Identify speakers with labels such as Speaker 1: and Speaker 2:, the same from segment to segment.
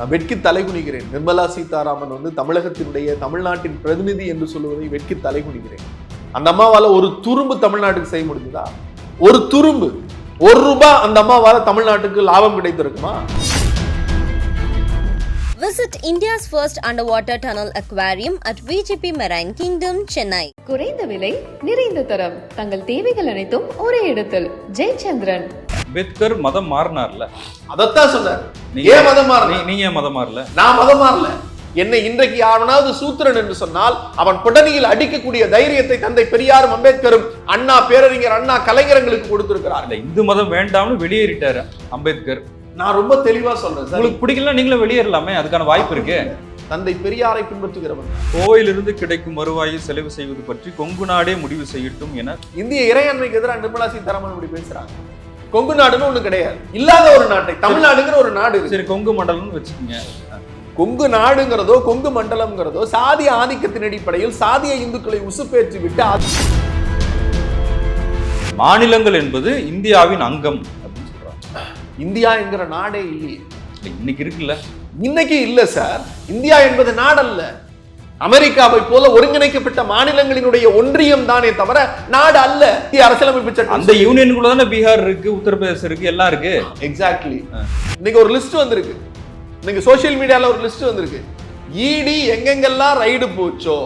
Speaker 1: நான் வெட்கி தலைகுனிகிறேன் நிர்மலா சீதாராமன் வந்து தமிழகத்தினுடைய தமிழ்நாட்டின் பிரதிநிதி என்று சொல்லுவதை வெட்கி தலைகுனிகிறேன் அந்த அம்மாவால ஒரு துரும்பு தமிழ்நாட்டுக்கு செய்ய முடிஞ்சதா? ஒரு துரும்பு ஒரு ரூபாய் அந்த அம்மாவால தமிழ்நாட்டுக்கு லாபம் கிடைத்திருக்குமா?
Speaker 2: Visit India's first underwater tunnel aquarium at VGP Marine Kingdom, Chennai.
Speaker 3: குறைந்த விலை நிறைந்த தரம். தங்கள் தேவைகள் அனைத்தும் ஒரே இடத்தில். ஜெயச்சந்திரன்.
Speaker 4: அம்பேத்கர் மதம் மாறினார்ல?
Speaker 1: அதைத்தான் சொன்னார். ஏன் மதம் மாறல?
Speaker 4: நீ- நீங்க ஏன் மதம் மாறல?
Speaker 1: நான் மதம் மாறல. என்னை இன்றைக்கு யாவனாவது சூத்திரன் என்று சொன்னால் அவன் புடனியில் அடிக்கக்கூடிய தைரியத்தை தந்தை பெரியாரும் அம்பேத்கரும் அண்ணா பேரறிஞர் அண்ணா கலைஞர்களுக்கு கொடுத்திருக்கிறார்.
Speaker 4: இல்ல இந்து மதம் வேண்டாம்னு வெளியேறிட்டாரு அம்பேத்கர்.
Speaker 1: நான் ரொம்ப தெளிவா சொல்றேன்
Speaker 4: உங்களுக்கு பிடிக்கல நீங்களும் வெளியேறலாமே அதுக்கான வாய்ப்பு இருக்கு.
Speaker 1: தந்தை பெரியாரை பின்பற்றுகிறவன்.
Speaker 4: கோவையிலிருந்து கிடைக்கும் வருவாயை செலவு செய்வது பற்றி கொங்கு நாடே முடிவு செய்யட்டும் என
Speaker 1: இந்திய இறையாண்மைக்கு எதிராக நிர்மலா சீதாராமன் இப்படி பேசுறாங்க. கொங்கு நாடுன்னு ஒண்ணு கிடையாது. இல்லாத ஒரு நாட்டை. தமிழ்நாடுங்கிற ஒரு நாடு
Speaker 4: சரி கொங்கு மண்டலம்னு வச்சுக்கோங்க.
Speaker 1: கொங்கு நாடுங்கிறதோ கொங்கு மண்டலம்ங்கிறதோ சாதிய ஆதிக்கத்தின் அடிப்படையில் சாதிய இந்துக்களை உசுப்பேற்றி விட்டு
Speaker 4: மாநிலங்கள் என்பது இந்தியாவின் அங்கம் அப்படின்னு சொல்றாங்க.
Speaker 1: இந்தியா என்கிற நாடே இல்லையே.
Speaker 4: இல்ல, இன்னைக்கு இருக்குல்ல.
Speaker 1: இன்னைக்கு இல்ல சார். இந்தியா என்பது நாடல்ல. அமெரிக்காவை போல ஒருங்கிணைக்கப்பட்ட மாநிலங்களினுடைய ஒன்றியம் தானே தவிர நாடு அல்ல. அரசியலமைப்பு சட்டம்
Speaker 4: அந்த யூனியனுக்குள்ள தானே பீகார் இருக்கு உத்தரப்பிரதேசம் இருக்கு எல்லாம் இருக்கு?
Speaker 1: எக்ஸாக்ட்லி இன்னைக்கு ஒரு லிஸ்ட் வந்திருக்கு. இன்னைக்கு சோஷியல் மீடியால ஒரு லிஸ்ட் வந்திருக்கு. இடி எங்கெங்கெல்லாம் ரைடு போச்சோ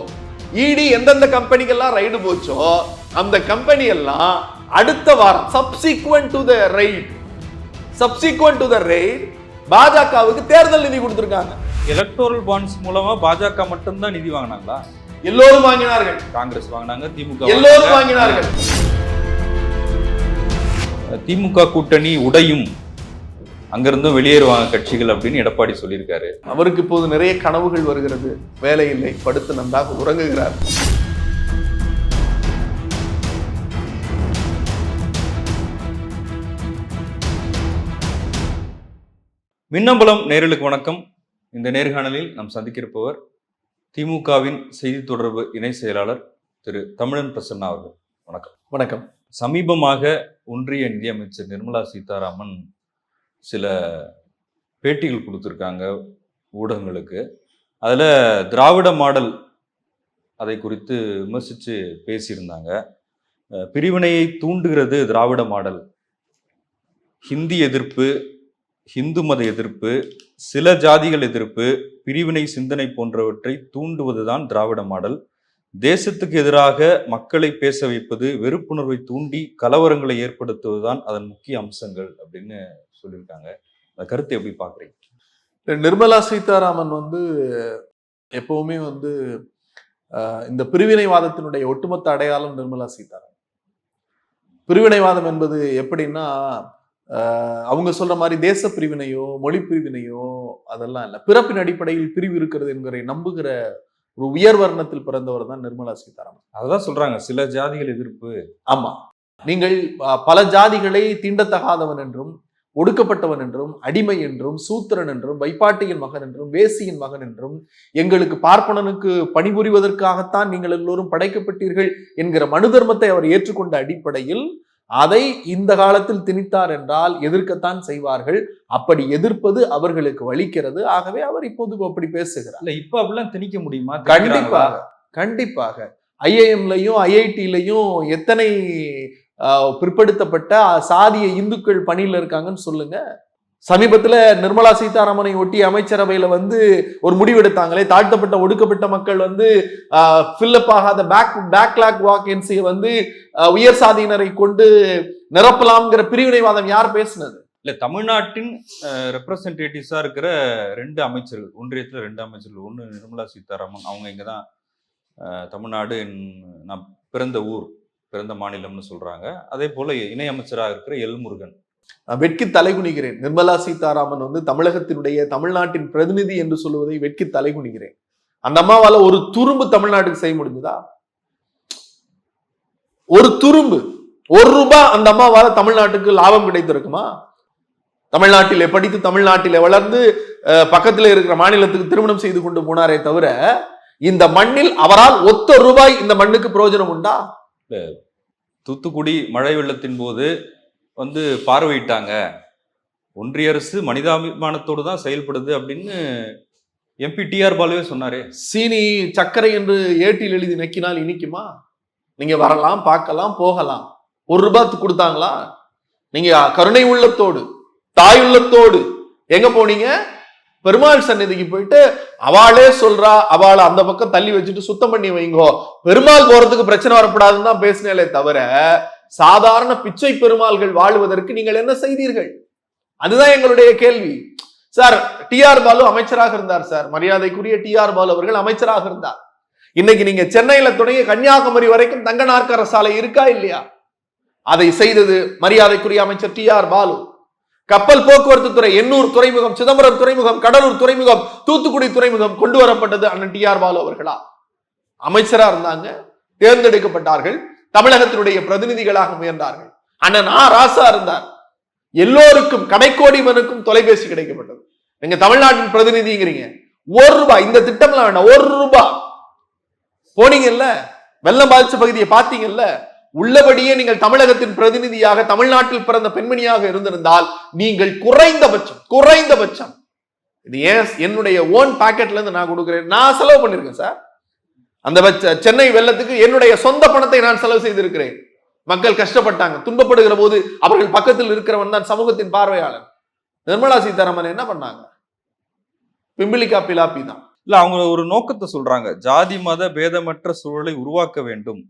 Speaker 1: இடி எந்தெந்த கம்பெனிக்கெல்லாம் ரைடு போச்சோ அந்த கம்பெனி எல்லாம் அடுத்த வாரம் subsequent to the right subsequent to the right பாஜகவுக்கு தேர்தல் நிதி கொடுத்திருக்காங்க.
Speaker 4: எலக்டோரல் பாண்ட்ஸ் மூலமா பாஜக மட்டும்தான் நிதி வாங்கினாங்களா?
Speaker 1: எல்லோரும் வாங்கினார்கள்.
Speaker 4: காங்கிரஸ் வாங்கினாங்க திமுக
Speaker 1: எல்லோரும். வாங்கினார்கள்.
Speaker 4: திமுக கூட்டணி உடையும். அங்கிருந்தும் வெளியேறுவாங்க கட்சிகள் அப்படின்னு எடப்பாடி சொல்லியிருக்காரு.
Speaker 1: அவருக்கு இப்போது நிறைய கனவுகள் வருகிறது. வேலை இல்லை படுத்து நன்றாக உறங்குகிறார்.
Speaker 4: மின்னம்பலம் நேரலுக்கு வணக்கம். இந்த நேர்காணலில் நாம் சந்திக்கிருப்பவர் திமுகவின் செய்தி தொடர்பு இணை செயலாளர் திரு தமிழன் பிரசன்னா அவர்கள். வணக்கம்.
Speaker 1: வணக்கம்.
Speaker 4: சமீபமாக ஒன்றிய நிதியமைச்சர் நிர்மலா சீதாராமன் சில பேட்டிகள் கொடுத்துருக்காங்க ஊடகங்களுக்கு. அதில் திராவிட மாடல் அதை குறித்து விமர்சித்து பேசியிருந்தாங்க. பிரிவினையை தூண்டுகிறது திராவிட மாடல். ஹிந்தி எதிர்ப்பு ஹிந்து மத எதிர்ப்பு சில ஜாதிகள் எதிர்ப்பு பிரிவினை சிந்தனை போன்றவற்றை தூண்டுவதுதான் திராவிட மாடல். தேசத்துக்கு எதிராக மக்களை பேச வைப்பது வெறுப்புணர்வை தூண்டி கலவரங்களை ஏற்படுத்துவதுதான் அதன் முக்கிய அம்சங்கள் அப்படின்னு சொல்லியிருக்காங்க. அந்த கருத்தை எப்படி பார்க்குறீங்க?
Speaker 1: நிர்மலா சீதாராமன் வந்து எப்பவுமே வந்து இந்த பிரிவினைவாதத்தினுடைய ஒட்டுமொத்த அடையாளம் நிர்மலா சீதாராமன். பிரிவினைவாதம் என்பது எப்படின்னா அவங்க சொல்ற மாதிரி தேச பிரிவினையோ மொழி பிரிவினையோ அதெல்லாம் இல்லை. பிறப்பின் அடிப்படையில் பிரிவு இருக்கிறது என்கிற நம்புகிற ஒரு உயர் வர்ணத்தில் பிறந்தவர் தான் நிர்மலா சீதாராமன்.
Speaker 4: அதான் சொல்றாங்க. சில ஜாதிகள் எதிர்ப்பு.
Speaker 1: ஆமா. நீங்கள் பல ஜாதிகளை தீண்டத்தகாதவன் என்றும் ஒடுக்கப்பட்டவன் என்றும் அடிமை என்றும் சூத்திரன் என்றும் வைப்பாட்டியின் மகன் என்றும் வேசியின் மகன் என்றும் எங்களுக்கு பார்ப்பனனுக்கு பணிபுரிவதற்காகத்தான் நீங்கள் எல்லோரும் படைக்கப்பட்டீர்கள் என்கிற மனு தர்மத்தை அவர் ஏற்றுக்கொண்ட அடிப்படையில் அதை இந்த காலத்தில் திணித்தார் என்றால் எதிர்க்கத்தான் செய்வார்கள். அப்படி எதிர்ப்பது அவர்களுக்கு வலிக்கிறது. ஆகவே அவர் இப்போது அப்படி பேசுகிறார்.
Speaker 4: இல்ல இப்ப அப்படிலாம் திணிக்க முடியுமா?
Speaker 1: கண்டிப்பாக கண்டிப்பாக. ஐஐஎம்லையும் ஐஐடிலையும் எத்தனை ஆஹ், பிற்படுத்தப்பட்ட சாதிய இந்துக்கள் பணியில இருக்காங்கன்னு சொல்லுங்க. சமீபத்தில் நிர்மலா சீதாராமனை ஒட்டி அமைச்சரவையில் வந்து ஒரு முடிவெடுத்தாங்களே தாழ்த்தப்பட்ட ஒடுக்கப்பட்ட மக்கள் வந்து ஃபில்லப் ஆகாத பேக் பேக்லாக் வாக்கன்சியை வந்து உயர் சாதியினரை கொண்டு நிரப்பலாம்ங்கிற பிரிவினைவாதம் யார் பேசினது?
Speaker 4: இல்ல தமிழ்நாட்டின் ரெப்ரசன்டேட்டிவ்ஸா இருக்கிற ரெண்டு அமைச்சர்கள் ஒன்றியத்துல ரெண்டு அமைச்சர்கள் ஒன்று நிர்மலா சீதாராமன் அவங்க இங்க தான் தமிழ்நாடு என்- நான் பிறந்த ஊர் பிறந்த மாநிலம்னு சொல்றாங்க. அதே போல இணை அமைச்சராக இருக்கிற எல் முருகன்.
Speaker 1: வெட்கி தலைகுனிகிறேன் நிர்மலா சீதாராமன் வந்து தமிழகத்தினுடைய தமிழ்நாட்டின் பிரதிநிதி என்று சொல்லுவதை வெட்கி தலைகுனிகிறேன் அந்த அம்மாவால ஒரு துரும்பு தமிழ்நாட்டுக்கு செய்ய முடிஞ்சதா? ஒரு துரும்பு. ஒரு ரூபாய் அந்த அம்மாவால தமிழ்நாட்டுக்கு லாபம் கிடைத்திருக்குமா? தமிழ்நாட்டிலே படித்து தமிழ்நாட்டிலே வளர்ந்து அஹ், பக்கத்துல இருக்கிற மாநிலத்துக்கு திருமணம் செய்து கொண்டு போனாரே தவிர இந்த மண்ணில் அவரால் ஒத்த ரூபாய் இந்த மண்ணுக்கு பிரயோஜனம் உண்டா?
Speaker 4: தூத்துக்குடி மழை வெள்ளத்தின் போது வந்து பார்வையிட்டாங்க. ஒன்றிய அரசு மனிதாபிமானத்தோடு தான் செயல்படுது அப்படின்னு எம்பி டிஆர் பாலுவே சொன்னாரு.
Speaker 1: சீனி சர்க்கரை என்று ஏட்டில் எழுதி நக்கினால் இனிக்குமா? நீங்க வரலாம் பார்க்கலாம் போகலாம். ஒரு ரூபாய் கொடுத்தாங்களா? நீங்க கருணை உள்ளத்தோடு தாய் உள்ளத்தோடு எங்க போனீங்க? பெருமாள் சந்நிதிக்கு போயிட்டு அவளே சொல்றா அவளை அந்த பக்கம் தள்ளி வச்சுட்டு சுத்தம் பண்ணி வைங்கோ. பெருமாள் போறதுக்கு பிரச்சனை வரக்கூடாதுன்னு தான் பேசினே தவிர சாதாரண பிச்சை பெருமாள்கள் வாழ்வதற்கு நீங்கள் என்ன செய்தீர்கள்? அதுதான் எங்களுடைய கேள்வி. சார் டிஆர் பாலு அமைச்சராக இருந்தார் சார். மரியாதைக்குரிய டிஆர் பாலு அவர்கள் அமைச்சராக இருந்தார். இன்னைக்கு நீங்க சென்னையில தொடங்கி கன்னியாகுமரி வரைக்கும் தங்க நாற்கர சாலை இருக்கா இல்லையா? அதை செய்தது மரியாதைக்குரிய அமைச்சர் டி ஆர் பாலு. கப்பல் போக்குவரத்து துறை எண்ணூர் துறைமுகம் சிதம்பரம் துறைமுகம் கடலூர் துறைமுகம் தூத்துக்குடி துறைமுகம் கொண்டு வரப்பட்டது அண்ணன் டி ஆர் பாலு அவர்களா? அமைச்சரா இருந்தாங்க தேர்ந்தெடுக்கப்பட்டார்கள். தமிழகத்தினுடைய பிரதிநிதிகளாக முயன்றார்கள். அண்ணன் ஆ. ராசா இருந்தார். எல்லோருக்கும் கடைக்கோடிவனுக்கும் தொலைபேசி கிடைக்கப்பட்டது. நீங்க தமிழ்நாட்டின் பிரதிநிதிங்கிறீங்க. ஒரு ரூபாய் இந்த திட்டம்லாம் வேண்டாம் ஒரு ரூபாய் போனீங்கல்ல வெள்ளம் பாதிச்ச பகுதியை பார்த்தீங்கல்ல உள்ளபடியே நீங்கள் தமிழகத்தின் பிரதிநிதியாக தமிழ்நாட்டில் பிறந்த பெண்மணியாக இருந்திருந்தால் நீங்கள் குறைந்தபட்சம் குறைந்தபட்சம் இது ஏன் என்னுடைய ஓன் பாக்கெட்ல இருந்து நான் கொடுக்குறேன். நான் செலவு பண்ணிருக்கேன் சார். அந்த சென்னை வெள்ளத்துக்கு என்னுடைய சொந்த பணத்தை நான் செலவு செய்திருக்கிறேன். மக்கள் கஷ்டப்பட்டாங்க துன்பப்படுகிற போது அவர்கள் பக்கத்தில் இருக்கிறவன் தான் சமூகத்தின் பார்வையாளர் நிர்மலா சீதாராமன் என்ன பண்ணாங்க? பிம்பிளிகா பிலாப்பி தான்.
Speaker 4: இல்ல அவங்க ஒரு நோக்கத்தை சொல்றாங்க. ஜாதி மத பேதமற்ற சூழலை உருவாக்க வேண்டும்.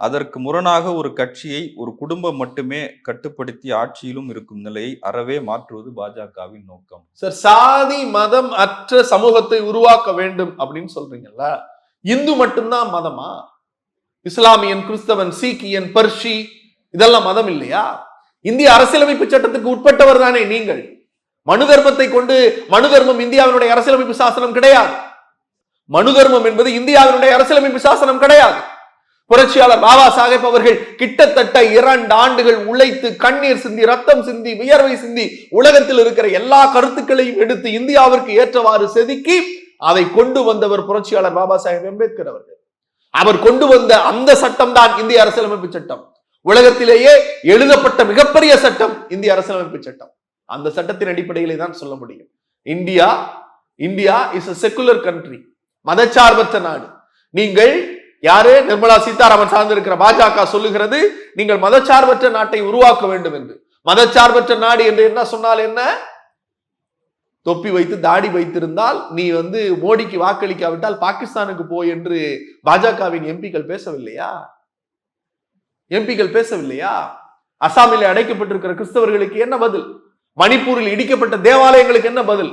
Speaker 4: அதற்கு முரணாக ஒரு கட்சியை ஒரு குடும்பம் மட்டுமே கட்டுப்படுத்தி ஆட்சியிலும் இருக்கும் நிலையை அறவே மாற்றுவது பாஜகவின் நோக்கம்.
Speaker 1: சார் சாதி மதம் அற்ற சமூகத்தை உருவாக்க வேண்டும் அப்படின்னு சொல்றீங்கல்ல? இந்து மட்டும்தான் மதமா? இஸ்லாமியன் கிறிஸ்தவன் சீக்கியன் பர்ஷி இதெல்லாம் மதம் இல்லையா? இந்திய அரசியலமைப்பு சட்டத்துக்கு உட்பட்டவர் தானே நீங்கள். மனு தர்மத்தை கொண்டு மனு தர்மம் இந்தியாவினுடைய அரசியலமைப்பு சாசனம் கிடையாது. மனு தர்மம் என்பது இந்தியாவினுடைய அரசியலமைப்பு சாசனம் கிடையாது. புரட்சியாளர் பாபா சாஹேப் அவர்கள் கிட்டத்தட்ட இரண்டு ஆண்டுகள் உழைத்து கண்ணீர் சிந்தி ரத்தம் சிந்தி வியர்வை சிந்தி உலகத்தில் இருக்கிற எல்லா கருத்துக்களையும் எடுத்து இந்தியாவிற்கு ஏற்றவாறு செதுக்கி அதை கொண்டு வந்தவர் புரட்சியாளர் பாபா சாஹேப் அம்பேத்கர் அவர்கள். அவர் கொண்டு வந்த அந்த சட்டம் தான் இந்திய அரசியலமைப்பு சட்டம். உலகத்திலேயே எழுதப்பட்ட மிகப்பெரிய சட்டம் இந்திய அரசியலமைப்பு சட்டம். அந்த சட்டத்தின் அடிப்படையிலே தான் சொல்ல முடியும். India India is a secular country மதச்சார்பற்ற நாடு. நீங்கள் யாரு? நிர்மலா சீதாராமன் சார்ந்திருக்கிற பாஜக சொல்லுகிறது நீங்கள் மதச்சார்பற்ற நாட்டை உருவாக்க வேண்டும் என்று. மதச்சார்பற்ற நாடு என்று என்ன சொன்னால் என்ன? தொப்பி வைத்து தாடி வைத்திருந்தால் நீ வந்து மோடிக்கு வாக்களிக்காவிட்டால் பாகிஸ்தானுக்கு போ என்று பாஜகவின் எம்பிக்கள் பேசவில்லையா? எம்பிக்கள் பேசவில்லையா? அசாமில் அடைக்கப்பட்டிருக்கிற கிறிஸ்தவர்களுக்கு என்ன பதில்? மணிப்பூரில் இடிக்கப்பட்ட தேவாலயங்களுக்கு என்ன பதில்?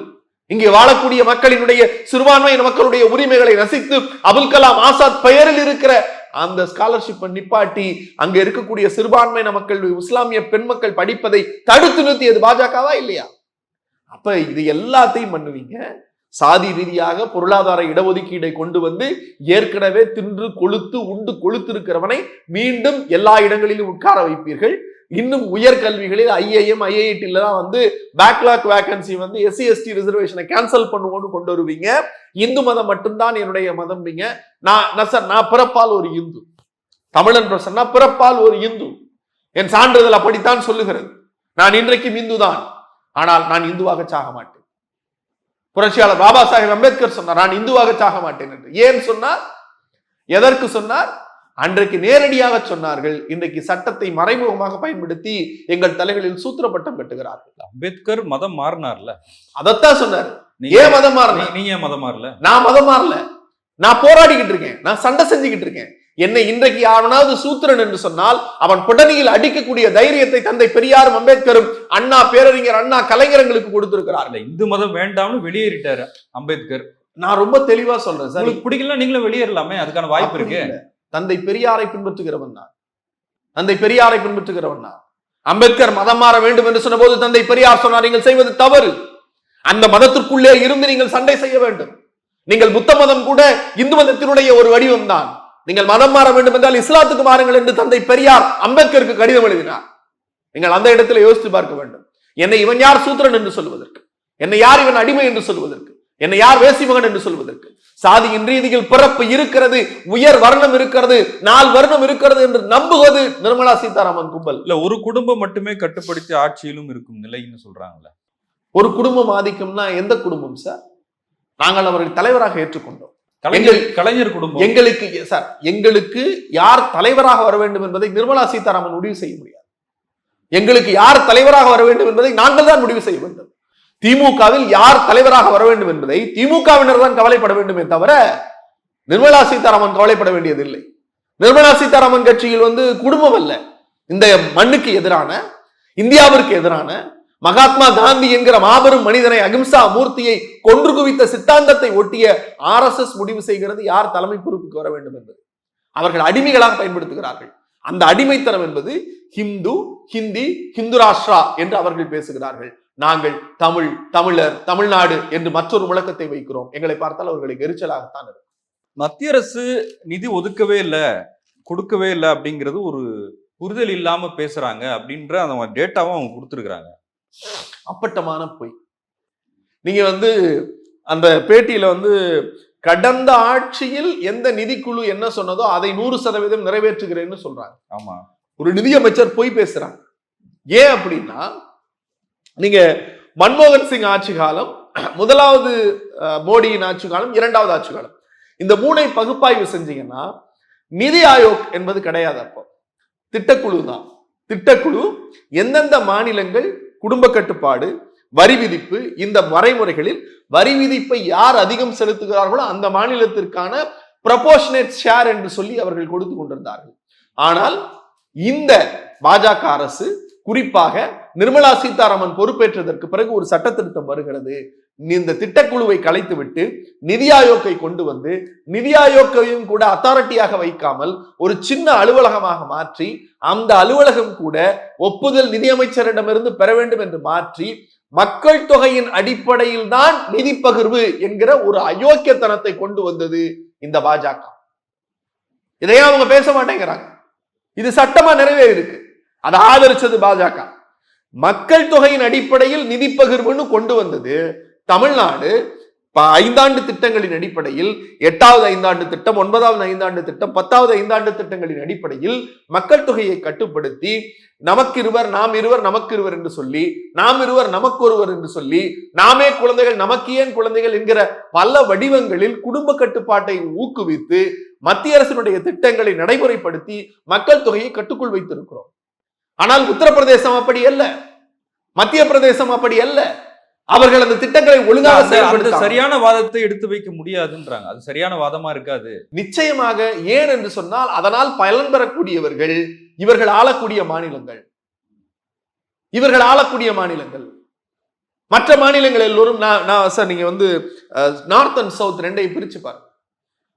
Speaker 1: இங்கே வாழக்கூடிய மக்களினுடைய சிறுபான்மையின மக்களுடைய உரிமைகளை ரசித்து அபுல் கலாம் ஆசாத் பெயரில் இருக்கிற அந்த ஸ்காலர்ஷிப்பை நிப்பாட்டி அங்க இருக்கக்கூடிய சிறுபான்மையின மக்கள் இஸ்லாமிய பெண் மக்கள் படிப்பதை தடுத்து நிறுத்தியது பாஜகவா இல்லையா? அப்ப இது எல்லாத்தையும் பண்ணுவீங்க. சாதி ரீதியாக பொருளாதார இடஒதுக்கீடை கொண்டு வந்து ஏற்கனவே தின்று கொளுத்து உண்டு கொளுத்து இருக்கிறவனை மீண்டும் எல்லா இடங்களிலும் உட்கார வைப்பீர்கள். இன்னும் உயர்கல்விகளில் ஐஏஎம் ஐஐடில தான் வந்து பேக்லாக் வேகன்சி வந்து எஸ்சி எஸ்டி ரிசர்வேஷனை கேன்சல் பண்ணுவோம்னு கொண்டு வருவீங்க. இந்து மதம் மட்டும்தான் என்னுடைய மதம் நீங்க. நான் நான் சார் நான் பிறப்பால் ஒரு இந்து. தமிழன் பிரசன்னா பிறப்பால் ஒரு இந்து. என் சான்றிதழ் அப்படித்தான் சொல்லுகிறது. நான் இன்றைக்கும் இந்து தான் ஆனால் நான் இந்துவாக சாக மாட்டேன் புரட்சியாளர் பாபா சாஹேப் அம்பேத்கர் சொன்னார் நான் இந்துவாக சாக மாட்டேன் என்று. ஏன் சொன்னார்? எதற்கு சொன்னார்? அன்றைக்கு நேரடியாக சொன்னார்கள் இன்றைக்கு சட்டத்தை மறைமுகமாக பயன்படுத்தி எங்கள் தலைகளில் சூத்திரப்பட்டம் கட்டுகிறார்கள்.
Speaker 4: அம்பேத்கர் மதம் மாறினார்ல?
Speaker 1: அதைத்தான் சொன்னாரு. ஏன் மதம் மாறல?
Speaker 4: நீ- ஏன் மதம் மாறல?
Speaker 1: நான் மதம் மாறல. நான் போராடிக்கிட்டு இருக்கேன். நான் சண்டை செஞ்சுக்கிட்டு இருக்கேன். என்னை இன்றைக்கு யாவனாவது சூத்திரன் என்று சொன்னால் அவன் புடனியில் அடிக்கக்கூடிய தைரியத்தை தந்தை பெரியாரும் அம்பேத்கரும் அண்ணா பேரறிஞர் அண்ணா கலைஞர்களுக்கு கொடுத்திருக்கிறார்கள்.
Speaker 4: இந்து மதம் வேண்டாம்னு வெளியேறிட்டாரு அம்பேத்கர்.
Speaker 1: நான் ரொம்ப தெளிவா சொல்றேன் சார்.
Speaker 4: உங்களுக்கு பிடிக்கல நீங்களும் வெளியேறலாமே அதுக்கான வாய்ப்பு இருக்கு.
Speaker 1: தந்தை பெரியாரை பின்பற்றுகிறவன் நான். தந்தை பெரியாரை பின்பற்றுகிறவன் நான். அம்பேத்கர் மதம் மாற வேண்டும் என்று சொன்னபோது தந்தை பெரியார் சொன்னார் நீங்கள் செய்வது தவறு. அந்த மதத்திற்குள்ளே இருந்து நீங்கள் சண்டை செய்ய வேண்டும். நீங்கள் புத்த மதம் கூட இந்து மதத்தினுடைய ஒரு வடிவம் தான். நீங்கள் மதம் மாற வேண்டும் என்றால் இஸ்லாத்துக்கு மாறுங்கள் என்று தந்தை பெரியார் அம்பேத்கருக்கு கடிதம் எழுதினார். நீங்கள் அந்த இடத்துல யோசித்து பார்க்க வேண்டும். என்னை இவன் யார் சூத்திரன் என்று சொல்வதற்கு என்னை யார் இவன் அடிமை என்று சொல்வதற்கு என்னை யார் வேசிமகன் என்று சொல்வதற்கு சாதியின் ரீதியில் பிறப்பு இருக்கிறது உயர் வர்ணம் இருக்கிறது நால் வர்ணம் இருக்கிறது என்று நம்புவது நிர்மலா சீதாராமன் கும்பல்.
Speaker 4: இல்ல ஒரு குடும்பம் மட்டுமே கட்டுப்படுத்தி ஆட்சியிலும் இருக்கும் நிலைன்னு சொல்றாங்கல்ல
Speaker 1: ஒரு குடும்பம் ஆதிக்கம்னா எந்த குடும்பம் சார்? நாங்கள் அவரை தலைவராக ஏற்றுக்கொண்டோம்.
Speaker 4: கலைஞர் கலைஞர் குடும்பம்.
Speaker 1: எங்களுக்கு சார் எங்களுக்கு யார் தலைவராக வர வேண்டும் என்பதை நிர்மலா சீதாராமன் முடிவு செய்ய முடியாது. எங்களுக்கு யார் தலைவராக வர வேண்டும் என்பதை நாங்கள் தான் முடிவு செய்ய வேண்டும். திமுகவில் யார் தலைவராக வர வேண்டும் என்பதை திமுகவினர் தான் கவலைப்பட வேண்டுமே தவிர நிர்மலா சீதாராமன் கவலைப்பட வேண்டியதில்லை. நிர்மலா சீதாராமன் கட்சியில் வந்து குடும்பம் அல்ல. இந்த மண்ணுக்கு எதிரான இந்தியாவிற்கு எதிரான மகாத்மா காந்தி என்கிற மாபெரும் மனிதனை அகிம்சா மூர்த்தியை கொன்று குவித்த சித்தாந்தத்தை ஒட்டிய ஆர்எஸ்எஸ் முடிவு செய்கிறது யார் தலைமை பொறுப்புக்கு வர வேண்டும் என்பது. அவர்கள் அடிமைகளாக பயன்படுத்துகிறார்கள். அந்த அடிமைத்தனம் என்பது ஹிந்து ஹிந்தி ஹிந்து ராஷ்டிரா என்று அவர்கள் பேசுகிறார்கள். நாங்கள் தமிழ் தமிழர் தமிழ்நாடு என்று மற்றொரு முழக்கத்தை வைக்கிறோம். எங்களை பார்த்தால் அவர்களுக்கு எரிச்சலாகத்தான் இருக்கும்.
Speaker 4: மத்திய அரசு நிதி ஒதுக்கவே இல்லை கொடுக்கவே இல்லை அப்படிங்கிறது ஒரு புரிதல் இல்லாம பேசுறாங்க அப்படின்ற அந்த டேட்டாவும் அவங்க கொடுத்துருக்குறாங்க.
Speaker 1: அப்பட்டமான பொய். நீங்க வந்து அந்த பேட்டியில வந்து கடந்த ஆட்சியில் எந்த நிதிக்குழு என்ன சொன்னதோ அதை நூறு சதவீதம் நிறைவேற்றுகிறேன்னு சொல்றாங்க.
Speaker 4: ஆமா.
Speaker 1: ஒரு நிதியமைச்சர் பொய் பேசுறாங்க ஏன் அப்படின்னா நீங்க மன்மோகன் சிங் ஆட்சி காலம் முதலாவது மோடியின் ஆட்சி காலம் இரண்டாவது ஆட்சி காலம். இந்த மூனை பகுப்பாய்வு செஞ்சீங்கன்னா நிதி ஆயோக் என்பது கிடையாது அப்போ. திட்டக்குழு தான். திட்டக்குழு எந்தெந்த மாநிலங்கள் குடும்ப கட்டுப்பாடு வரி விதிப்பு இந்த வரைமுறைகளில் வரி விதிப்பை யார் அதிகம் செலுத்துகிறார்களோ அந்த மாநிலத்திற்கான ப்ரப்போர்ஷனேட் ஷேர் என்று சொல்லி அவர்கள் கொடுத்து கொண்டிருந்தார்கள். ஆனால் இந்த பாஜக அரசு குறிப்பாக நிர்மலா சீதாராமன் பொறுப்பேற்றதற்கு பிறகு ஒரு சட்ட திருத்தம் வருகிறது. இந்த திட்டக்குழுவை கலைத்துவிட்டு நிதி ஆயோக்கை கொண்டு வந்து நிதி ஆயோக்கையும் கூட அத்தாரிட்டியாக வைக்காமல் ஒரு சின்ன அலுவலகமாக மாற்றி அந்த அலுவலகம் கூட ஒப்புதல் நிதியமைச்சரிடமிருந்து பெற வேண்டும் என்று மாற்றி மக்கள் தொகையின் அடிப்படையில் தான் நிதி பகிர்வு என்கிற ஒரு அயோக்கியத்தனத்தை கொண்டு வந்தது இந்த பாஜக. இதையே அவங்க பேச மாட்டேங்கிறாங்க. இது சட்டமா நிறைவே இருக்கு அதை ஆதரிச்சது பாஜக. மக்கள் தொகையின் அடிப்படையில் நிதி பகிர்வுன்னு கொண்டு வந்தது தமிழ்நாடு ப- ஐந்தாண்டு திட்டங்களின் அடிப்படையில் எட்டாவது ஐந்தாண்டு திட்டம் ஒன்பதாவது ஐந்தாண்டு திட்டம் பத்தாவது ஐந்தாண்டு திட்டங்களின் அடிப்படையில் மக்கள் தொகையை கட்டுப்படுத்தி நமக்கு இருவர் நாம் இருவர் நமக்கு இருவர் என்று சொல்லி நாம் இருவர் நமக்கு ஒருவர் என்று சொல்லி நாமே குழந்தைகள் நமக்கு ஏன் குழந்தைகள் என்கிற பல வடிவங்களில் குடும்ப கட்டுப்பாட்டை ஊக்குவித்து மத்திய அரசினுடைய திட்டங்களை நடைமுறைப்படுத்தி மக்கள் தொகையை கட்டுக்குள் வைத்திருக்கிறோம். ஆனால் உத்தரப்பிரதேசம் அப்படி அல்ல. மத்திய பிரதேசம் அப்படி அல்ல. அவர்கள் அந்த திட்டங்களை ஒழுங்காக
Speaker 4: சரியான வாதத்தை எடுத்து வைக்க முடியாதுன்றாங்க. அது சரியான வாதமா இருக்காது.
Speaker 1: நிச்சயமாக ஏன் என்று சொன்னால் அதனால் பலன் பெறக்கூடியவர்கள் இவர்கள் ஆளக்கூடிய மாநிலங்கள். இவர்கள் ஆளக்கூடிய மாநிலங்கள். மற்ற மாநிலங்கள் எல்லோரும் நான் நான் சார் நீங்க வந்து நார்த் அண்ட் சவுத் ரெண்டையும் பிரிச்சு பாருங்க.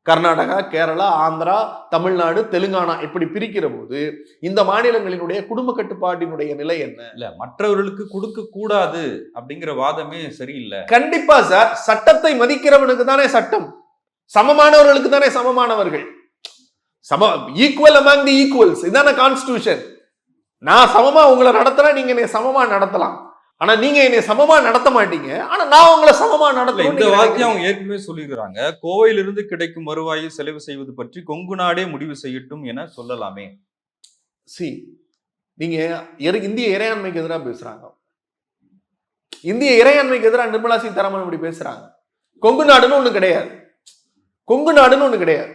Speaker 1: கர்நாடகா கேரளா ஆந்திரா தமிழ்நாடு தெலுங்கானா இப்படி பிரிக்கிற போது இந்த மாநிலங்களினுடைய குடும்ப கட்டுப்பாட்டினுடைய நிலை என்ன?
Speaker 4: இல்ல மற்றவர்களுக்கு கொடுக்க கூடாது அப்படிங்கிற வாதமே சரியில்லை.
Speaker 1: கண்டிப்பா சார் சட்டத்தை மதிக்கிறவனுக்கு தானே சட்டம். சமமானவர்களுக்கு தானே சமமானவர்கள். சம ஈக்குவல் அமாங் தி ஈக்குவல்ஸ் இதான கான்ஸ்டியூஷன் நான் சமமா உங்களை நடத்துறேன் நீங்க என்னை சமமா நடத்தலாம். ஆனா நீங்க என்னை சமமா நடத்த மாட்டீங்க. ஆனா நான் உங்களை சமமா நடத்தணும்
Speaker 4: இந்த வார்த்தையை அவங்க ஏற்கனவே சொல்லியிருக்கிறாங்க. கோவையிலிருந்து கிடைக்கும் வருவாயை செலவு செய்வது பற்றி கொங்கு நாடே முடிவு செய்யட்டும் என சொல்லலாமே.
Speaker 1: சி நீங்க இந்திய இறையாண்மைக்கு எதிராக பேசுறாங்க. இந்திய இறையாண்மைக்கு எதிராக நிர்மலா சீதாராமன் இப்படி பேசுறாங்க. கொங்கு நாடுன்னு ஒண்ணு கிடையாது. கொங்கு நாடுன்னு ஒண்ணு கிடையாது.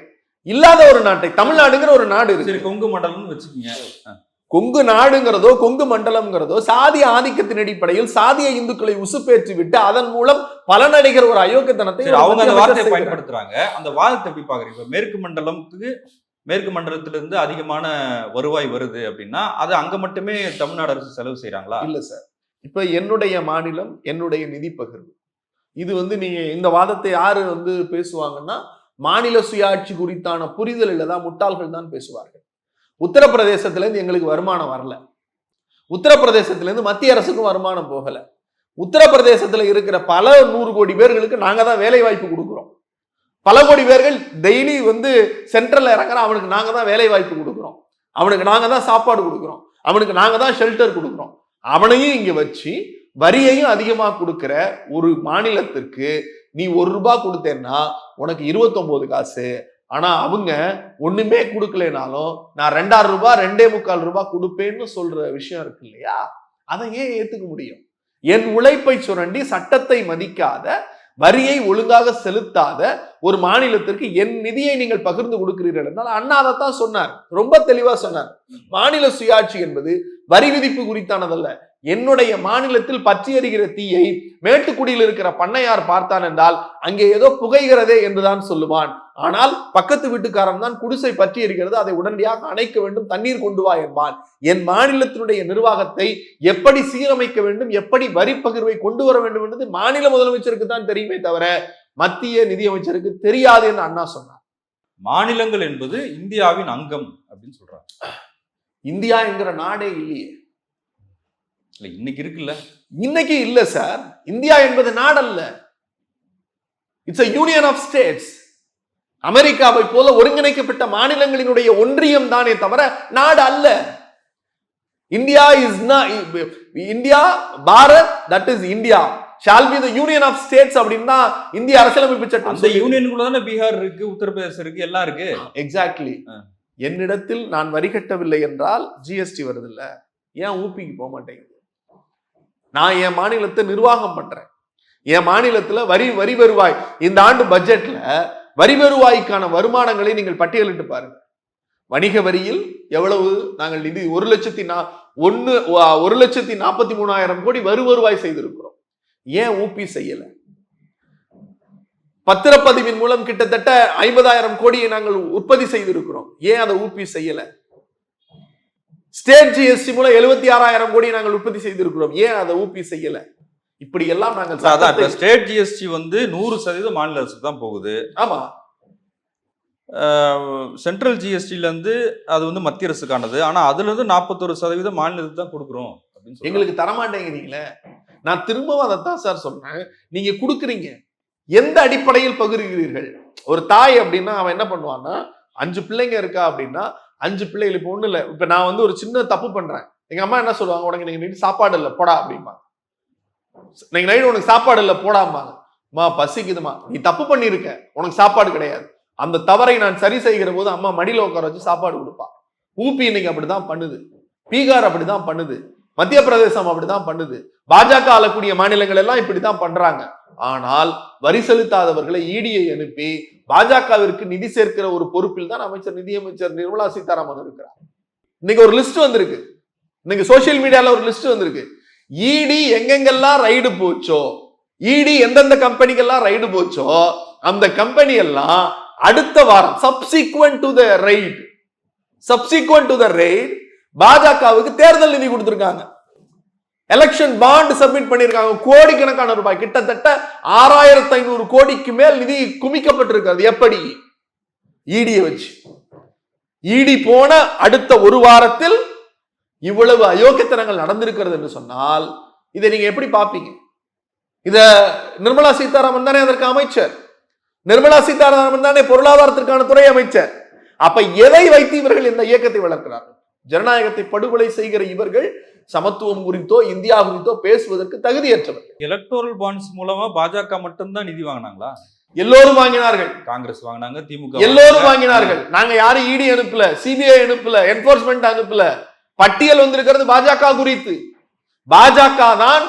Speaker 1: இல்லாத ஒரு நாட்டை தமிழ்நாடுங்கிற ஒரு நாடு
Speaker 4: சரி
Speaker 1: இருக்கு
Speaker 4: கொங்கு மண்டலம்னு வச்சுக்கோங்க.
Speaker 1: கொங்கு நாடுங்கிறதோ கொங்கு மண்டலம்ங்கிறதோ சாதிய ஆதிக்கத்தின் அடிப்படையில் சாதிய இந்துக்களை உசுப்பேற்றி விட்டு அதன் மூலம் பலனடைகிற ஒரு அயோக்கியத்தனத்தை
Speaker 4: அவங்க அந்த வார்த்தையை பயன்படுத்துறாங்க. அந்த வாதத்தை எப்படி பாக்குறீங்க இப்ப மேற்கு மண்டலத்துக்கு மேற்கு மண்டலத்திலிருந்து அதிகமான வருவாய் வருது அப்படின்னா அது அங்க மட்டுமே தமிழ்நாடு அரசு செலவு செய்யறாங்களா
Speaker 1: இல்ல சார். இப்ப என்னுடைய மாநிலம் என்னுடைய நிதி பகிர்வு. இது வந்து நீங்க இந்த வாதத்தை யாரு வந்து பேசுவாங்கன்னா மாநில சுயாட்சி குறித்தான புரிதலில் தான் முட்டாள்கள் தான் பேசுவார்கள். உத்தரப்பிரதேசத்துலேருந்து எங்களுக்கு வருமானம் வரல. உத்தரப்பிரதேசத்துலேருந்து மத்திய அரசுக்கும் வருமானம் போகலை. உத்தரப்பிரதேசத்தில் இருக்கிற பல நூறு கோடி பேர்களுக்கு நாங்கள் தான் வேலை வாய்ப்பு கொடுக்குறோம். பல கோடி பேர்கள் டெய்லி வந்து சென்ட்ரலில் இறங்குறான் அவனுக்கு நாங்கள் தான் வேலை வாய்ப்பு கொடுக்குறோம். அவனுக்கு நாங்கள் தான் சாப்பாடு கொடுக்குறோம். அவனுக்கு நாங்கள் தான் ஷெல்டர் கொடுக்குறோம். அவனையும் இங்கே வச்சு வரியையும் அதிகமாக கொடுக்குற ஒரு மாநிலத்திற்கு நீ ஒரு ரூபா கொடுத்தேன்னா உனக்கு 29 காசு ஆனா அவங்க ஒண்ணுமே கொடுக்கலைனாலும் நான் ரெண்டாயிரம் ரூபாய் ரெண்டே முக்கால் ரூபாய் கொடுப்பேன்னு சொல்ற விஷயம் இருக்கு இல்லையா? அதை ஏன் ஏத்துக்க முடியும்? என் உழைப்பை சுரண்டி சட்டத்தை மதிக்காத வரியை ஒழுங்காக செலுத்தாத ஒரு மாநிலத்திற்கு என் நிதியை நீங்கள் பகிர்ந்து கொடுக்கிறீர்கள் என்றால் அண்ணா அதைத்தான் சொன்னார். ரொம்ப தெளிவா சொன்னார். மாநில சுயாட்சி என்பது வரி விதிப்பு குறித்தானதல்ல. என்னுடைய மாநிலத்தில் பற்றி எறிகிற தீயை மேட்டுக்குடியில் இருக்கிற பண்ணையார் பார்த்தான் என்றால் அங்கே ஏதோ புகைகிறதே என்றுதான் சொல்லுவான். ஆனால் பக்கத்து வீட்டுக்காரன் தான் குடிசை பற்றி இருக்கிறது அதை உடனடியாக அணைக்க வேண்டும் தண்ணீர் கொண்டு வா என்பான். என் மாநிலத்தினுடைய நிர்வாகத்தை எப்படி சீரமைக்க வேண்டும் எப்படி வரி பகிர்வை கொண்டு வர வேண்டும் என்பது மாநில முதலமைச்சருக்கு தான் தெரியுமே தவிர மத்திய நிதியமைச்சருக்கு தெரியாது என்று அண்ணா சொன்னார்.
Speaker 4: மாநிலங்கள் என்பது இந்தியாவின் அங்கம் அப்படின்னு சொல்றாங்க.
Speaker 1: இந்தியா என்கிற நாடே இல்லையே.
Speaker 4: இல்ல இன்னைக்கு இருக்குல்ல.
Speaker 1: இன்னைக்கு இல்ல சார் இந்தியா என்பது நாடல்ல. இட்ஸ் யூனியன் ஆஃப் ஸ்டேட்ஸ் அமெரிக்காவை போல ஒருங்கிணைக்கப்பட்ட மாநிலங்களினுடைய ஒன்றியம் தானே தவிர நாடு அல்ல. India is India Bharat that is India. Shall be the union of states அப்படின்னா இந்திய அரசியலமைப்பு சட்டம்
Speaker 4: அந்த யூனியனுக்குள்ள தானே பீகார் இருக்கு உத்தரப்பிரதேசம் இருக்கு எல்லாம் இருக்கு.
Speaker 1: எக்ஸாக்ட்லி. என்னிடத்தில் நான் வரி கட்டவில்லை என்றால் ஜிஎஸ்டி வருது இல்ல ஏன் ஊபிக்கு போக மாட்டேங்குது நான் என் மாநிலத்தை நிர்வாகம் பண்றேன். என் மாநிலத்துல வரி வரி வருவாய். இந்த ஆண்டு பட்ஜெட்ல வரி வருவாய்க்கான வருமானங்களை நீங்கள் பட்டியலிட்டு பாருங்க. வணிக வரியில் எவ்வளவு நாங்கள் நிதி ஒரு லட்சத்தி நா ஒன்னு ஒரு லட்சத்தி நாற்பத்தி மூணாயிரம் கோடி வரி வருவாய் செய்திருக்கிறோம். ஏன் ஊபி செய்யல? பத்திரப்பதிவின் மூலம் கிட்டத்தட்ட ஐம்பதாயிரம் கோடியை நாங்கள் உற்பத்தி செய்திருக்கிறோம். ஏன் அதை ஊபி செய்யலை? ஸ்டேட் ஜிஎஸ்டி மூலம் எழுபத்தி ஆறாயிரம் கோடி நாங்கள் உற்பத்தி செய்திருக்கிறோம். ஏன் அதை ஊபி செய்யல? இப்படி எல்லாம் நாங்கள்
Speaker 4: அதான் ஸ்டேட் ஜிஎஸ்டி வந்து நூறு சதவீதம் மாநில அரசுக்கு தான் போகுது.
Speaker 1: ஆமா.
Speaker 4: சென்ட்ரல் ஜிஎஸ்டில இருந்து அது வந்து மத்திய அரசுக்கானது. ஆனா அதுல இருந்து நாற்பத்தொரு சதவீதம் மாநிலத்துக்கு தான் கொடுக்குறோம்.
Speaker 1: எங்களுக்கு தரமாட்டேங்கிறீங்களே நான் திரும்பவும் அதைத்தான் சார் சொல்றேன் நீங்க கொடுக்குறீங்க. எந்த அடிப்படையில் பகிர்கிறீர்கள்? ஒரு தாய் அப்படின்னா அவன் என்ன பண்ணுவான்னா அஞ்சு பிள்ளைங்க இருக்கா அப்படின்னா அஞ்சு பிள்ளைகள் இப்போ ஒன்றும் இல்லை இப்போ நான் வந்து ஒரு சின்ன தப்பு பண்ணுறேன் எங்கள் அம்மா என்ன சொல்லுவாங்க? உனக்கு நீங்கள் நைட்டு சாப்பாடு இல்லை போடா அப்படிம்பாங்க நீங்கள் நைட்டு உனக்கு சாப்பாடு இல்லை போடாம்பாங்க. அம்மா பசிக்குதுமா நீ தப்பு பண்ணியிருக்க. உனக்கு சாப்பாடு கிடையாது. அந்த தவறை நான் சரி செய்கிற போது அம்மா மடியில் உட்கார வச்சு சாப்பாடு கொடுப்பா. ஊபி இன்னைக்கு அப்படிதான் பண்ணுது. பீகார் அப்படிதான் பண்ணுது. மத்திய பிரதேசம் அப்படிதான் பண்ணுது. பாஜக ஆளக்கூடிய மாநிலங்கள் எல்லாம் இப்படித்தான் பண்றாங்க. ஆனால் வரி செலுத்தாதவர்களை ஈடியை அனுப்பி பாஜகவிற்கு நிதி சேர்க்கிற ஒரு பொறுப்பில் தான் அமைச்சர் நிதியமைச்சர் நிர்மலா சீதாராமன் இருக்கிறார். இன்னைக்கு ஒரு லிஸ்ட் வந்திருக்கு. இன்னைக்கு சோசியல் மீடியால ஒரு லிஸ்ட் வந்திருக்கு. இடி எங்கெங்கெல்லாம் ரைடு போச்சோ இடி எந்தெந்த கம்பெனிக்கெல்லாம் ரைடு போச்சோ அந்த கம்பெனி எல்லாம் அடுத்த வாரம் subsequent to the right subsequent to the right பாஜகவுக்கு தேர்தல் நிதி கொடுத்துருக்காங்க. எலெக்ஷன் பாண்ட் சப்மிட் பண்ணியிருக்காங்க கோடிக்கணக்கான ரூபாய். கிட்டத்தட்ட ஆறாயிரத்தி ஐநூறு கோடிக்கு மேல் நிதி குமிக்கப்பட்டிருக்கிறது. எப்படி? ஈடியை வச்சு. ஈடி போன அடுத்த ஒரு வாரத்தில் இவ்வளவு அயோக்கியத்தனங்கள் நடந்திருக்கிறது என்று சொன்னால் இதை நீங்க எப்படி பார்ப்பீங்க? இத நிர்மலா சீதாராமன் தானே அதற்கு அமைச்சர். நிர்மலா சீதாராமன் தானே பொருளாதாரத்திற்கான துறை அமைச்சர். அப்ப எதை வைத்து இவர்கள் இந்த இயக்கத்தை வளர்க்கிறார்கள்? ஜனநாயகத்தை படுகொலை செய்கிற இவர்கள் சமத்துவம் குறித்தோ இந்தியா குறித்தோ பேசுவதற்கு தகுதியற்றவர்
Speaker 4: எலக்டோரல் பாண்ட்ஸ் மூலமா பாஜக மட்டும்தான் நிதி வாங்கினாங்களா?
Speaker 1: எல்லோரும் வாங்கினார்கள்.
Speaker 4: காங்கிரஸ் வாங்கினாங்க திமுக
Speaker 1: எல்லோரும் வாங்கினார்கள். நாங்க யாரும் இடி அனுப்பல சிபிஐ அனுப்பல என்போர்ஸ்மெண்ட் அனுப்பல. பட்டியல் வந்திருக்கிறது பாஜக குறித்து. பாஜக தான்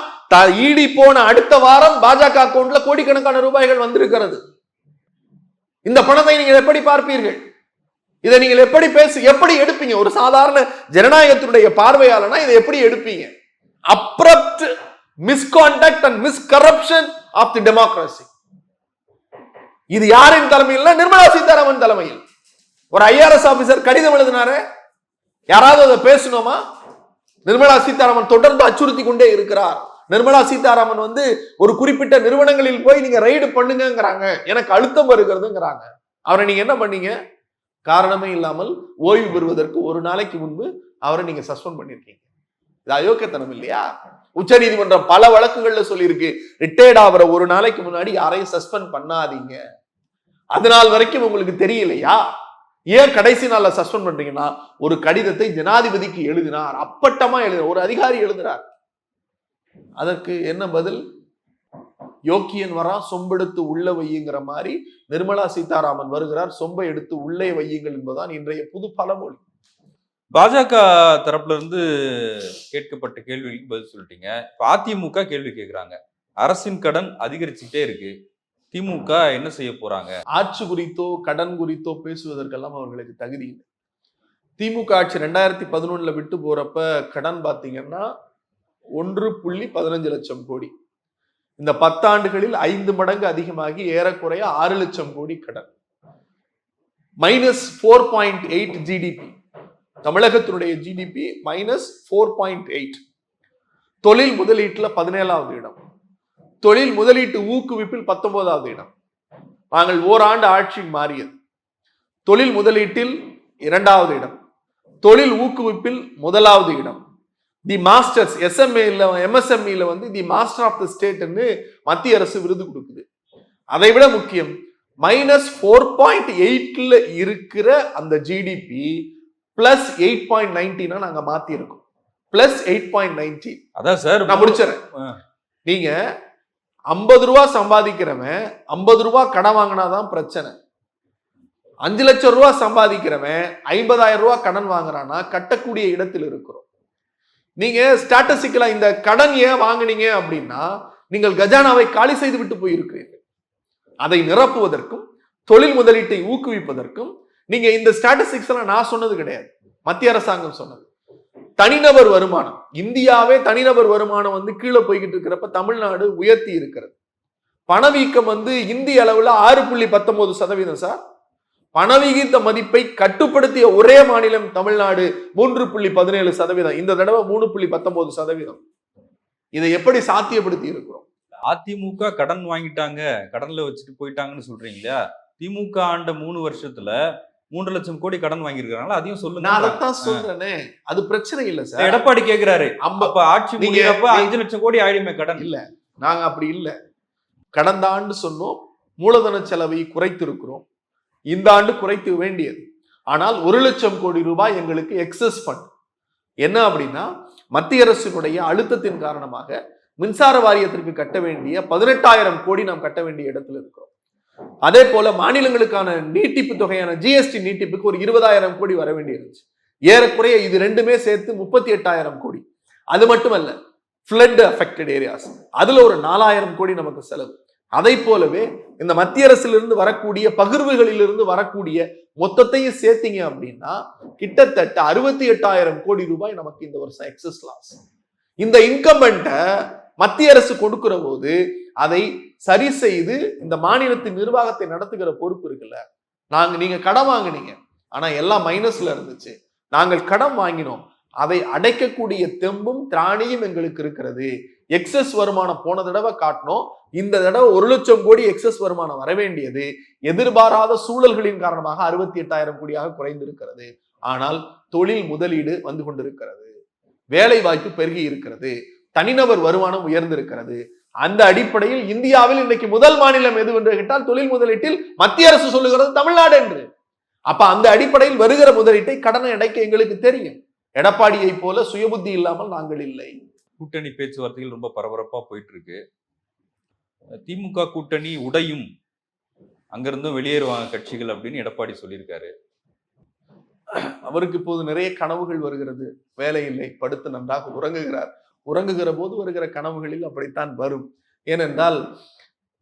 Speaker 1: இடி போன அடுத்த வாரம் பாஜக அக்கவுண்ட்ல கோடிக்கணக்கான ரூபாய்கள் வந்திருக்கிறது. இந்த பணத்தை நீங்கள் எப்படி பார்ப்பீர்கள்? இதை நீங்கள் எப்படி பேசு எப்படி எடுப்பீங்க? ஒரு சாதாரண ஜனநாயகத்தினுடைய பார்வையாளனா இதை எப்படி எடுப்பீங்க? Abrupt misconduct and miscorruption of the democracy இது யாரின் தலைமையில் நிர்மலா சீதாராமன் தலைமையில்? ஒரு ஐஆர்எஸ் ஆபீசர் கடிதம் எழுதினாரு. யாராவது அதை பேசணுமா? நிர்மலா சீதாராமன் தொடர்ந்து அச்சுறுத்தி கொண்டே இருக்கிறார். நிர்மலா சீதாராமன் வந்து ஒரு குறிப்பிட்ட நிறுவனங்களில் போய் நீங்க ரைடு பண்ணுங்கங்கிறாங்க. எனக்கு அழுத்தம் வருகிறதுங்கிறாங்க. அவரை நீங்க என்ன பண்ணீங்க? காரணமே இல்லாமல் ஓய்வு பெறுவதற்கு ஒரு நாளைக்கு முன்பு அவரை நீங்க சஸ்பெண்ட் பண்ணிருக்கீங்க இது அயோக்கியத்தனம் இல்லையா? உச்ச நீதிமன்றம் பல வழக்குகள்ல சொல்லியிருக்கு. ரிட்டையர்ட் ஆகிற ஒரு நாளைக்கு முன்னாடி யாரையும் சஸ்பெண்ட் பண்ணாதீங்க. அதனால் வரைக்கும் உங்களுக்கு தெரியலையா? ஏன் கடைசி நாள்ல சஸ்பெண்ட் பண்றீங்கன்னா ஒரு கடிதத்தை ஜனாதிபதிக்கு எழுதினார். அப்பட்டமா எழுதினார். ஒரு அதிகாரி எழுதுறார். அதற்கு என்ன பதில்? யோக்கியன் வரா சொம்பெடுத்து உள்ள வையுங்கிற மாதிரி நிர்மலா சீதாராமன் வருகிறார். சொம்பை எடுத்து உள்ளே வையுங்கள் என்பதுதான் இன்றைய புது பழமொழி.
Speaker 4: பாஜக தரப்புல இருந்து கேட்கப்பட்ட கேள்விகளுக்கு பதில் சொல்லிட்டீங்க. அதிமுக கேள்வி கேட்கிறாங்க. அரசின் கடன் அதிகரிச்சுட்டே இருக்கு. திமுக என்ன செய்ய போறாங்க?
Speaker 1: ஆட்சி குறித்தோ கடன் குறித்தோ பேசுவதற்கெல்லாம் அவர்களுக்கு தகுதி இல்லை. திமுக ஆட்சி ரெண்டாயிரத்தி பதினொன்னுல விட்டு போறப்ப கடன் பார்த்தீங்கன்னா ஒன்று புள்ளி பதினஞ்சு லட்சம் கோடி. இந்த பத்தாண்டுகளில் ஐந்து மடங்கு அதிகமாகி ஏறக்குறைய ஆறு லட்சம் கோடி கடன். Minus four point eight GDP தமிழகத்தினுடைய GDP minus four point eight தொழில் முதலீட்டில் பதினேழாவது இடம். தொழில் முதலீட்டு ஊக்குவிப்பில் பத்தொன்பதாவது இடம். நாங்கள் ஓராண்டு ஆட்சி மாறியது. தொழில் முதலீட்டில் இரண்டாவது இடம். தொழில் ஊக்குவிப்பில் முதலாவது இடம். தி மாஸ்டர்ஸ் எஸ்எம்ஏல எம்எஸ்எம்இல வந்து தி மாஸ்டர் ஆஃப் த ஸ்டேட்னு மத்திய அரசு விருது கொடுக்குது. அதை விட முக்கியம் மைனஸ் ஃபோர் பாயிண்ட் எயிட்ல இருக்கிற அந்த ஜிடிபி பிளஸ் எயிட் பாயிண்ட் நைன்டீனா நாங்க மாத்தி இருக்கோம் பிளஸ் எயிட் பாயிண்ட் நைன்டீன்
Speaker 4: அதான் சார்
Speaker 1: நான் முடிச்சிடறேன். நீங்க ஐம்பது ரூபா சம்பாதிக்கிறவன் ஐம்பது ரூபா கடன் வாங்கினாதான் பிரச்சனை. அஞ்சு லட்சம் ரூபா சம்பாதிக்கிறவன் ஐம்பதாயிரம் ரூபா கடன் வாங்குறான்னா கட்டக்கூடிய இடத்தில் இருக்கிறோம். நீங்க ஸ்டாட்டிஸ்டிக்கலா இந்த கடன் ஏன் வாங்குனீங்க அப்படின்னா நீங்கள் கஜானாவை காலி செய்து விட்டு போயிருக்கிறீர்கள். அதை நிரப்புவதற்கும் தொழில் முதலீட்டை ஊக்குவிப்பதற்கும் நீங்க இந்த ஸ்டாட்டிஸ்டிக்ஸ் எல்லாம் நான் சொன்னது கிடையாது. மத்திய அரசாங்கம் சொன்னது. தனிநபர் வருமானம். இந்தியாவே தனிநபர் வருமானம் வந்து கீழே போய்கிட்டு இருக்கிறப்ப தமிழ்நாடு உயர்த்தி இருக்கிறது. பணவீக்கம் வந்து இந்திய அளவுல ஆறு புள்ளி பத்தொன்பது சதவீதம் சார். பணவீகித்த மதிப்பை கட்டுப்படுத்திய ஒரே மாநிலம் தமிழ்நாடு மூன்று புள்ளி பதினேழு சதவீதம். இந்த தடவை மூணு புள்ளி பத்தொன்பது சதவீதம். இதை எப்படி சாத்தியப்படுத்தி இருக்கிறோம்?
Speaker 4: அதிமுக கடன் வாங்கிட்டாங்க கடன்ல வச்சுட்டு போயிட்டாங்கன்னு சொல்றீங்க இல்லையா? திமுக ஆண்ட மூணு வருஷத்துல மூன்று லட்சம் கோடி கடன் வாங்கியிருக்காங்களா அதையும்
Speaker 1: நான்
Speaker 4: சொல்லுங்க
Speaker 1: அதைத்தான் சொல்றேனே. அது பிரச்சனை இல்ல சார்.
Speaker 4: எடப்பாடி கேக்குறாரு. அப்ப ஆட்சி முடியறப்ப அஞ்சு லட்சம் கோடி ஆயிடுமே கடன்.
Speaker 1: இல்ல நாங்க அப்படி இல்ல. கடந்த ஆண்டு சொன்னோம் மூலதன செலவை குறைத்திருக்கிறோம். இந்த ஆண்டு குறைத்து வேண்டியது. ஆனால் ஒரு லட்சம் கோடி ரூபாய் எங்களுக்கு எக்ஸஸ் ஃபண்ட் என்ன அப்படின்னா மத்திய அரசினுடைய அழுத்தத்தின் காரணமாக மின்சார வாரியத்திற்கு கட்ட வேண்டிய பதினெட்டாயிரம் கோடி நாம் கட்ட வேண்டிய இடத்துல இருக்கிறோம். அதே போல மாநிலங்களுக்கான நீட்டிப்பு தொகையான ஜிஎஸ்டி நீட்டிப்புக்கு ஒரு இருபதாயிரம் கோடி வர வேண்டியிருந்துச்சு. ஏறக்குறைய இது ரெண்டுமே சேர்த்து முப்பத்தி எட்டாயிரம் கோடி. அது மட்டுமல்ல ஃப்ளட் அஃபெக்டட் ஏரியாஸ் அதுல ஒரு நாலாயிரம் கோடி நமக்கு செலவு. அதை போலவே இந்த மத்திய அரசிலிருந்து வரக்கூடிய பகிர்வுகளிலிருந்து வரக்கூடிய மொத்தத்தையும் சேர்த்தீங்க அப்படின்னா கிட்டத்தட்ட அறுபத்தி எட்டாயிரம் கோடி ரூபாய் நமக்கு இந்த வருஷம் எக்ஸஸ் லாஸ் இந்த இன்கமெண்ட்டை மத்திய அரசு கொடுக்கிற போது அதை சரி செய்து இந்த மாநிலத்தின் நிர்வாகத்தை நடத்துகிற பொறுப்பு இருக்குல்ல? நாங்க நீங்க கடன் வாங்குனீங்க. ஆனா எல்லாம் மைனஸ்ல இருந்துச்சு. நாங்கள் கடன் வாங்கினோம். அதை அடைக்கக்கூடிய தெம்பும் திராணியும் எங்களுக்கு இருக்கிறது. எக்ஸஸ் வருமானம் போன தடவை காட்டணும் இந்த தடவை ஒரு லட்சம் கோடி எக்ஸஸ் வருமானம் வர வேண்டியது எதிர்பாராத சூழல்களின் காரணமாக அறுபத்தி எட்டாயிரம் கோடியாக குறைந்திருக்கிறது. ஆனால் தொழில் முதலீடு வந்து கொண்டிருக்கிறது. வேலை வாய்ப்பு பெருகி இருக்கிறது. தனிநபர் வருமானம் உயர்ந்திருக்கிறது. அந்த அடிப்படையில் இந்தியாவில் இன்னைக்கு முதல் மாநிலம் எது என்று கேட்டால் தொழில் முதலீட்டில் மத்திய அரசு சொல்லுகிறது தமிழ்நாடு என்று. அப்ப அந்த அடிப்படையில் வருகிற முதலீட்டை கடனை அடைக்க எங்களுக்கு தெரியும். எடப்பாடியை போல சுயபுத்தி இல்லாமல் நாங்கள் இல்லை.
Speaker 4: கூட்டணி பேச்சுவார்த்தைகள் ரொம்ப பரபரப்பாக போயிட்டு இருக்கு திமுக கூட்டணி உடையும். அங்கிருந்தும் வெளியேறுவாங்க கட்சிகள் அப்படின்னு எடப்பாடி சொல்லியிருக்காரு.
Speaker 1: அவருக்கு இப்போது நிறைய கனவுகள் வருகிறது. வேலை இல்லை படுத்து நன்றாக உறங்குகிறார். உறங்குகிற போது வருகிற கனவுகளில் அப்படித்தான் வரும். ஏனென்றால்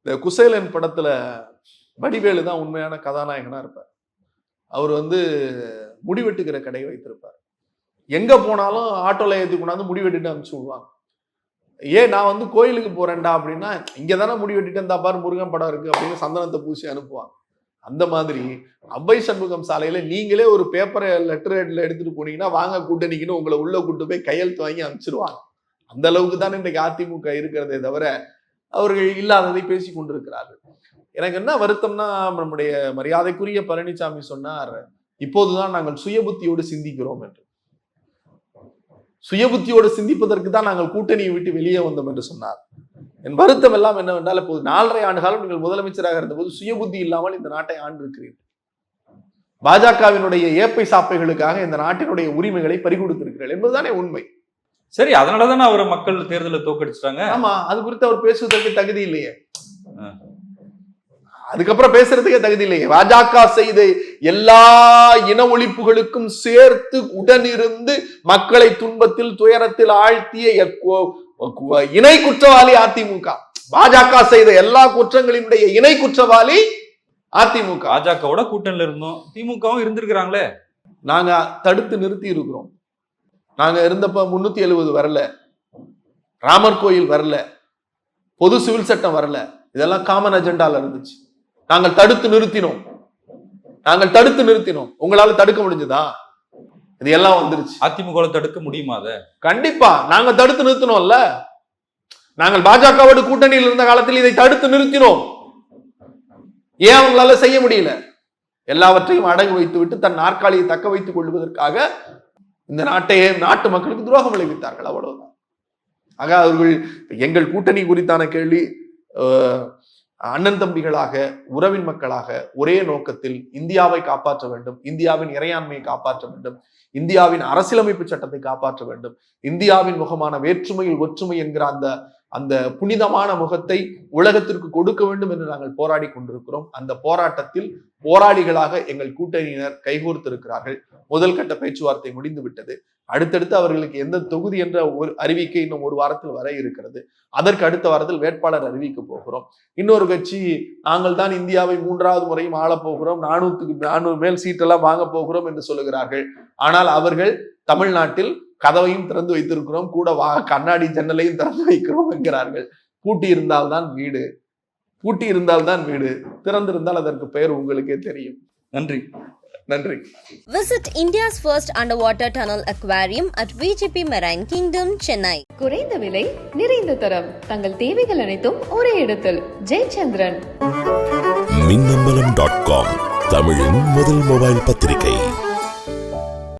Speaker 1: இந்த குசேலன் படத்துல வடிவேலு தான் உண்மையான கதாநாயகனா இருப்பார். அவர் வந்து முடிவெட்டுகிற கடையை வைத்திருப்பார். எங்கே போனாலும் ஆட்டோவில் ஏற்றி கொண்டாந்து முடி வெட்டிட்டு அனுப்பிச்சு விடுவாங்க. ஏன் நான் வந்து கோயிலுக்கு போறேன்டா அப்படின்னா இங்கே தானே முடி வெட்டிட்டு இருந்தா பாரு முருகன் படம் இருக்கு அப்படின்னு சந்தனத்தை பூசி அனுப்புவாங்க. அந்த மாதிரி அவ்வை சண்முகம் சாலையில் நீங்களே ஒரு பேப்பரை லெட்டர் ஹெட்ல எடுத்துகிட்டு போனீங்கன்னா வாங்க கூட்டணிக்குன்னு உங்களை உள்ள கூட்டு போய் கையெழுத்து வாங்கி அனுப்பிச்சிருவாங்க. அந்த அளவுக்கு தான் இன்றைக்கு அதிமுக இருக்கிறதே தவிர அவர்கள் இல்லாததை பேசி கொண்டிருக்கிறார்கள். எனக்கு என்ன வருத்தம்னா நம்முடைய மரியாதைக்குரிய பழனிசாமி சொன்னார் இப்போதுதான் நாங்கள் சுயபுத்தியோடு சிந்திக்கிறோம் என்று. சுயபுத்தியோடு சிந்திப்பதற்கு தான் நாங்கள் கூட்டணியை விட்டு வெளியே வந்தோம் என்று சொன்னார். என் வருத்தம் எல்லாம் என்னவென்றால் இப்போது நாலரை ஆண்டு காலம் நீங்கள் முதலமைச்சராக இருந்தபோது சுயபுத்தி இல்லாமல் இந்த நாட்டை ஆண்டிருக்கிறீர்கள். பாஜகவினுடைய ஏப்பை சாப்பைகளுக்காக இந்த நாட்டினுடைய உரிமைகளை பறிகொடுத்திருக்கிறீர்கள் என்பதுதானே உண்மை.
Speaker 4: சரி அதனாலதானே அவரை மக்கள் தேர்தலில் தோக்கடிச்சிட்டாங்க
Speaker 1: ஆமா அது குறித்து அவர் பேசுவதற்கு தகுதி இல்லையே. அதுக்கப்புறம் பேசுறதுக்கே தகுதி இல்லையே. பாஜக செய்த எல்லா இன ஒழிப்புகளுக்கும் சேர்த்து உடனிருந்து மக்களை துன்பத்தில் துயரத்தில் ஆழ்த்திய இணை குற்றவாளி அதிமுக. பாஜக செய்த எல்லா குற்றங்களினுடைய இணை குற்றவாளி அதிமுக.
Speaker 4: பாஜகவோட கூட்டணியில இருந்தோம். திமுகவும் இருந்திருக்கிறாங்களே.
Speaker 1: நாங்க தடுத்து நிறுத்தி இருக்கிறோம். நாங்க இருந்தப்ப முன்னூத்தி எழுபது வரல. ராமர் கோயில் வரல. பொது சிவில் சட்டம் வரல. இதெல்லாம் காமன் அஜெண்டால இருந்துச்சு. நாங்கள் தடுத்து நிறுத்தினோம். நாங்கள் தடுத்து நிறுத்தினோம். உங்களால தடுக்க முடிஞ்சதா? இது எல்லாம் வந்துருச்சு.
Speaker 4: அதிமுக தடுக்க முடியுமா அதை?
Speaker 1: கண்டிப்பா. நாங்க தடுத்து நிறுத்தினோம்ல. நாங்கள் பாஜகவோடு கூட்டணியில் இருந்த காலத்தில் இதை தடுத்து நிறுத்தினோம். ஏன் அவங்களால செய்ய முடியல? எல்லாவற்றையும் அடகு வைத்து விட்டு தன் நாற்காலியை தக்க வைத்துக் கொள்வதற்காக இந்த நாட்டையே நாட்டு மக்களுக்கு துரோகம் விளைவித்தார்கள். அவ்வளவுதான். ஆக அவர்கள் எங்கள் கூட்டணி குறித்தான கேள்வி அண்ணன் தம்பிகளாக உறவின் மக்களாக ஒரே நோக்கத்தில் இந்தியாவை காப்பாற்ற வேண்டும். இந்தியாவின் இறையாண்மையை காப்பாற்ற வேண்டும். இந்தியாவின் அரசியலமைப்பு சட்டத்தை காப்பாற்ற வேண்டும். இந்தியாவின் முகமான வேற்றுமையில் ஒற்றுமை என்கிற அந்த அந்த புனிதமான முகத்தை உலகத்திற்கு கொடுக்க வேண்டும் என்று நாங்கள் போராடி கொண்டிருக்கிறோம். அந்த போராட்டத்தில் போராளிகளாக எங்கள் கூட்டணியினர் கைகோர்த்திருக்கிறார்கள். முதல் கட்ட பேச்சுவார்த்தை முடிந்து விட்டது. அடுத்தடுத்து அவர்களுக்கு எந்த தொகுதி என்ற ஒரு அறிவிக்கை இன்னும் ஒரு வாரத்தில் வர இருக்கிறது. அதற்கு அடுத்த வாரத்தில் வேட்பாளர் அறிவிக்க போகிறோம். இன்னொரு கட்சி நாங்கள் தான் இந்தியாவை மூன்றாவது முறையும் ஆளப் போகிறோம். நானூத்துக்கு நானூறு மேல் சீட்டெல்லாம் வாங்க போகிறோம் என்று சொல்லுகிறார்கள். ஆனால் அவர்கள் தமிழ்நாட்டில் கதவையும் திறந்து வைத்திருக்கிறோம். கூட வா கண்ணாடி ஜன்னலையும் திறந்து வைக்கிறோம் என்கிறார்கள். பூட்டி இருந்தால்தான் வீடு. பூட்டி இருந்தால்தான் வீடு. திறந்திருந்தால் அதற்கு பெயர் உங்களுக்கே தெரியும்.
Speaker 4: நன்றி.
Speaker 1: நன்றி.
Speaker 2: Visit India's first underwater tunnel aquarium at VGP Marine Kingdom, Chennai.
Speaker 3: குறைந்த விலை நிறைந்த தரம். தங்கள் தேவைகள் அனைத்தும் ஒரே இடத்தில். ஜெயச்சந்திரன்.
Speaker 5: மின்னம்பலம் டாட் காம் தமிழின் முதல் மொபைல் பத்திரிகை.